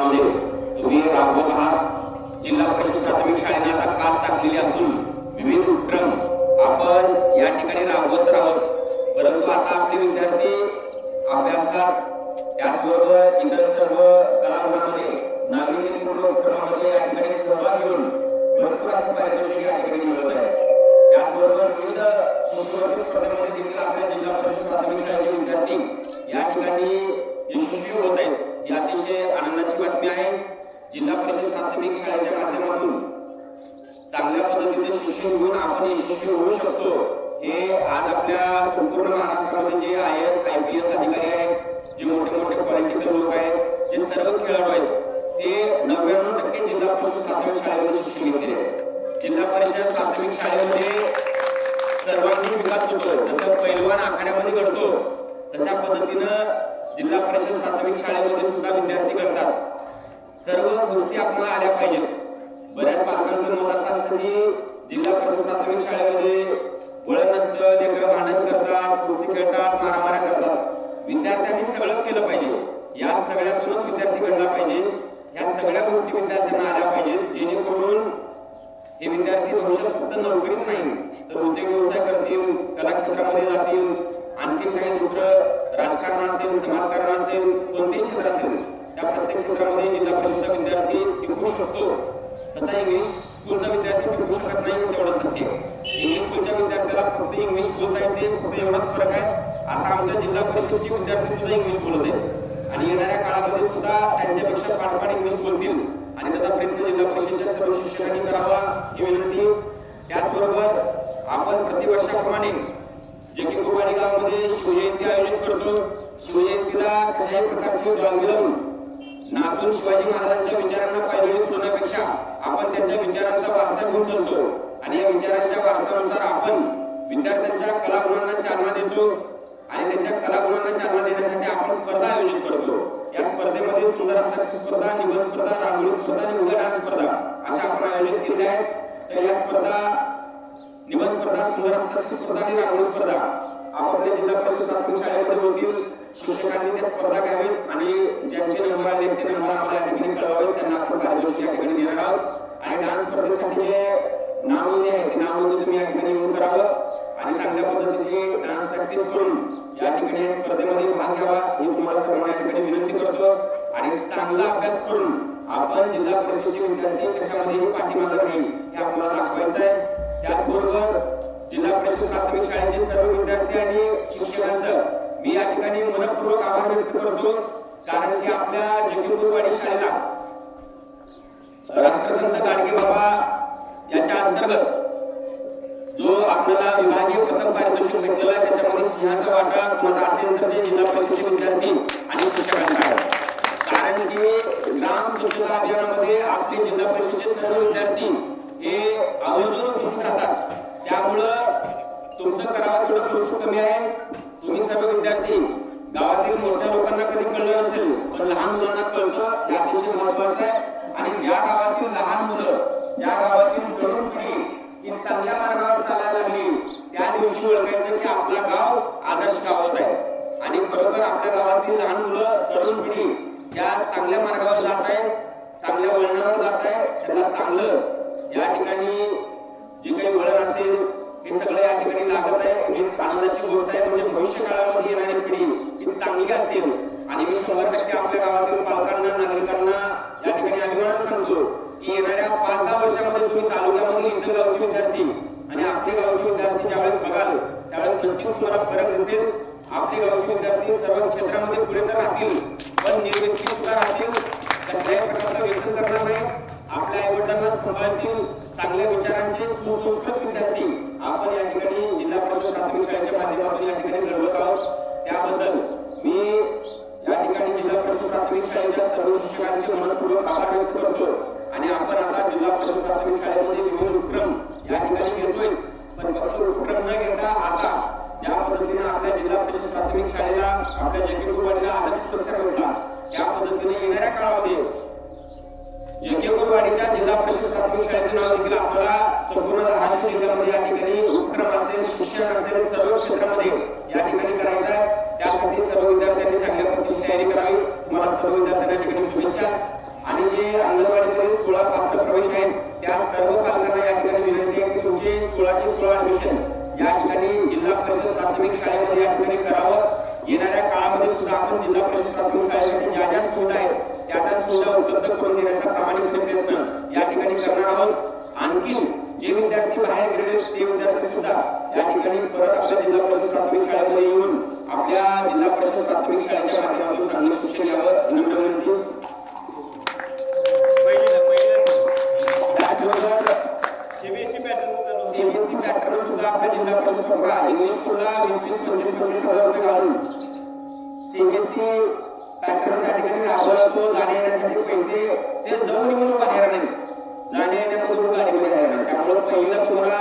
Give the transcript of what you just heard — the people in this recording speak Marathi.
तुम्ही राबवत आहात. जिल्हा परिषद प्राथमिक शाळेने आता कात टाकलेली असून विविध उपक्रम आपण या ठिकाणी राबवत राहोत परंतु आता आपले विद्यार्थी अभ्यासात त्याचबरोबर इतर सर्व कलागुणांमध्ये नाविन्यपूर्ण उपक्रमामध्ये या ठिकाणी सहभाग घेऊन भरपूर असं पारितोषिक या ठिकाणी मिळत आहे त्याचबरोबर विविध शिष्यवृत्ती स्पर्धेमध्ये देखील आपल्या जिल्हा परिषद प्राथमिक शाळेचे विद्यार्थी या ठिकाणी यशस्वी होत आहेत. ही अतिशय आनंदाची बातमी आहे. जिल्हा परिषद प्राथमिक शाळेच्या माध्यमातून चांगल्या पद्धतीचे शिक्षण घेऊन आपण यशस्वी होऊ शकतो. हे आज आपल्या संपूर्ण महाराष्ट्रामध्ये जे I S I P S अधिकारी आहेत जे मोठे मोठे पॉलिटिकल लोक आहेत जे सर्व खेळाडू आहेत ते नव्याण्णव टक्के जिल्हा परिषद प्राथमिक शाळेमध्ये शिक्षण घेतलेले आहेत. जिल्हा परिषद प्राथमिक शाळेमध्ये सर्वांगीण विकास होतो. जसं पैलवान आखाड्यामध्ये घडतो तशा पद्धतीनं जिल्हा परिषद प्राथमिक शाळेमध्ये सुद्धा विद्यार्थी घडतात सर्व गोष्टी आपल्याला आल्या पाहिजेत. बऱ्याच पालकांचं मत असं असतं की जिल्हा परिषद प्राथमिक शाळेमध्ये वळण नसतं लेकर भांडण करतात कुस्ती खेळतात मारामाऱ्या करतात. विद्यार्थ्यांनी सगळंच केलं पाहिजे. या सगळ्यातूनच विद्यार्थी घडला पाहिजे. या सगळ्या गोष्टी विद्यार्थ्यांना आल्या पाहिजेत जेणेकरून हे विद्यार्थी भविष्यात फक्त नोकरीच नाही तर उद्योग व्यवसाय करतील कला क्षेत्रामध्ये जातील आणखी काही दुसरं राजकारण असेल समाजकारण असेल कोणतेही क्षेत्र असेल त्या प्रत्येक क्षेत्रामध्ये जिल्हा परिषदचा विद्यार्थी टिकू शकतो. तसा इंग्लिश स्कूलचा विद्यार्थी टिकू शकत नाही तेवढं सत्य. इंग्लिश स्कूलच्या विद्यार्थ्याला फक्त इंग्लिश बोलता येते फक्त एवढाच फरक आहे. आता आमच्या जिल्हा परिषदचे विद्यार्थी सुद्धा इंग्लिश बोलत आहेत. आणि येणाऱ्या काळामध्ये सुद्धा त्यांच्यापेक्षा पाठपाठ इंग्लिश बोलतील. आणि त्याचा प्रयत्न जिल्हा परिषदच्या सर्व शिक्षकांनी करावा ही विनंती. त्याचबरोबर आपण प्रतिवर्षाप्रमाणे जे की कुरवाडी गावामध्ये शिवजयंती आयोजित करतो. शिवजयंतीला कशाही प्रकारची डॉंगी लावून नाचून शिवाजी महाराजांच्या विचारांना पायदळी तुलण्यापेक्षा आपण त्यांच्या विचारांचा वारसा घेऊन चालतो. आणि या विचारांच्या वारसानुसार आपण विद्यार्थ्यांच्या कलागुणांना चालना देतो. आणि त्यांच्या कलागुणांना चालना देण्यासाठी आपण स्पर्धा आयोजित करतो. या स्पर्धेमध्ये सुंदर हस्ताक्षर स्पर्धा निबंध स्पर्धा रांगोळी स्पर्धा आणि उद्या डान्स स्पर्धा अशा आपण आयोजित केल्या आहेत. तर या स्पर्धा निबंध स्पर्धा सुंदर असतात स्पर्धा आणि रांगोळी स्पर्धा. आपापल्या जिल्हा परिषद प्राथमिक शाळेमध्ये होतील. शिक्षकांनी त्या स्पर्धा घ्यावेत आणि ज्यांचे नंबर आले ते नंबर आम्हाला या ठिकाणी कळवावेत. त्यांना आपण पारितोषिक या ठिकाणी देणार आहोत. आणि डान्स स्पर्धेसाठी जे नावनोंदी आहे ती नावनोंदी तुम्ही या ठिकाणी येऊन करावं. आणि चांगल्या पद्धतीची डान्स प्रॅक्टिस करून या ठिकाणी या स्पर्धेमध्ये भाग घ्यावा ही तुम्हाला सर्वांना या ठिकाणी विनंती करतो. आणि चांगला अभ्यास करून आपण जिल्हा परिषदेचे विद्यार्थी कशामध्येही पाठीमागे नाही हे आपल्याला दाखवायचं आहे. त्याचबरोबर जिल्हा परिषद प्राथमिक शाळेचे सर्व विद्यार्थी आणि शिक्षकांचं मी या ठिकाणी मनपूर्वक आभार व्यक्त करतो कारण की आपल्या जगीपूरवाडी शाळेला राष्ट्रसंत गाडगे बाबा याच्या अंतर्गत जो आपल्याला विभागीय प्रथम पारितोषिक भेटलेला आहे त्याच्यामध्ये सिंहाचा वाटा कुणाचा असेल तर ते जिल्हा परिषदेचे विद्यार्थी आणि शिक्षकांचा आहे. कारण की ग्राम स्वच्छता अभियानामध्ये आपले जिल्हा परिषदेचे सर्व विद्यार्थी हे आवर्जून उपस्थित राहतात. त्यामुळं तुमचं करावं तेवढं कौतुक कमी आहे. तुम्ही सर्व विद्यार्थी गावातील मोठ्या लोकांना कधी कळलं नसेल पण लहान मुलांना कळतं हे अतिशय महत्वाचं आहे. आणि ज्या गावातील लहान मुलं ज्या गावातील तरुण पिढी ही चांगल्या मार्गावर चालायला लागली त्या दिवशी ओळखायचं की आपला गाव आदर्श गाव होत आहे. आणि खरोखर आपल्या गावातील लहान मुलं तरुण पिढी या चांगल्या मार्गावर जात आहे चांगल्या वळणावर जात आहे त्यांना चांगलं या ठिकाणी जे काही वळण असेल हे सगळं या ठिकाणी लागत आहे. हेच आनंदाची गोष्ट आहे म्हणजे भविष्य काळामध्ये येणारी पिढी ही चांगली असेल. आणि मी शंभर टक्के आपल्या गावातील पालकांना नागरिकांना या ठिकाणी अभिमानानं सांगतो की येणाऱ्या पाच दहा वर्षामध्ये तुम्ही तालुक्यामधील इतर गावचे विद्यार्थी आणि आपले गावचे विद्यार्थी ज्यावेळेस बघाल त्यावेळेस नक्कीच तुम्हाला फरक दिसेल. आपले गावचे विद्यार्थी सर्व क्षेत्रामध्ये पुढे तर राहतील पण निर्वेष्टी सुद्धा राहतील. कसल्याही प्रकारचा व्यसन करणार नाही. आपल्या आईवडिलांना सांभाळतील चांगल्या विचारांचे सुसंस्कृत विद्यार्थी आपण या ठिकाणी जिल्हा परिषद प्राथमिक शाळेच्या माध्यमातून या ठिकाणी घडवत आहोत. त्याबद्दल मी या ठिकाणी जिल्हा परिषद प्राथमिक शाळेच्या सर्व शिक्षकांचे मनपूर्वक आभार व्यक्त करतो. आणि आपण आता जिल्हा परिषद प्राथमिक शाळेमध्ये विविध उपक्रम या ठिकाणी घेतोय प्राथमिक नाव देखील आपल्याला संपूर्ण धाराशिव जिल्ह्यामध्ये या ठिकाणी उपक्रम असेल शिक्षण असेल सर्व क्षेत्रामध्ये या ठिकाणी करायचं आहे. त्यासाठी सर्व विद्यार्थ्यांनी चांगल्या पद्धतीची तयारी करावी. तुम्हाला सर्व विद्यार्थ्यांना ठिकाणी शुभेच्छा. जे अंगणवाडीमध्ये सोळा पात्र प्रवेश आहेत त्या सर्व पालकांना या ठिकाणी विनंती आहे की तुमचे सोळाचे सोळा ऍडमिशन या ठिकाणी जिल्हा परिषद प्राथमिक शाळेमध्ये या ठिकाणी करावं. येणाऱ्या काळामध्ये सुद्धा आपण जिल्हा परिषद प्राथमिक शाळेसाठी ज्या ज्या सुविधा आहेत त्या सुविधा उपलब्ध करून देण्याचा प्रामाणिक प्रयत्न या ठिकाणी करणार आहोत. आणखीन जे विद्यार्थी बाहेर गेलेले ते विद्यार्थी सुद्धा या ठिकाणी परत आपल्या जिल्हा परिषद प्राथमिक शाळेमध्ये येऊन आपल्या जिल्हा परिषद प्राथमिक शाळेच्या माध्यमातून चांगलं शिक्षण घ्यावं विनम्र विनंती सीबीएसई पॅटर्न सुद्धा आपल्या जिल्हा परिषद इंग्लिश स्कूलला वीस वीस पंचवीस पंचवीस हजार रुपये घालून सीबीएसई पॅटर्न त्या ठिकाणी राबवतो जाण्या येण्यासाठी पैसे ते जाऊन येऊन बाहेर नाही. जाण्या येण्यामध्ये गाडीमध्ये बाहेर नाही त्यामुळे पहिलं तुम्हाला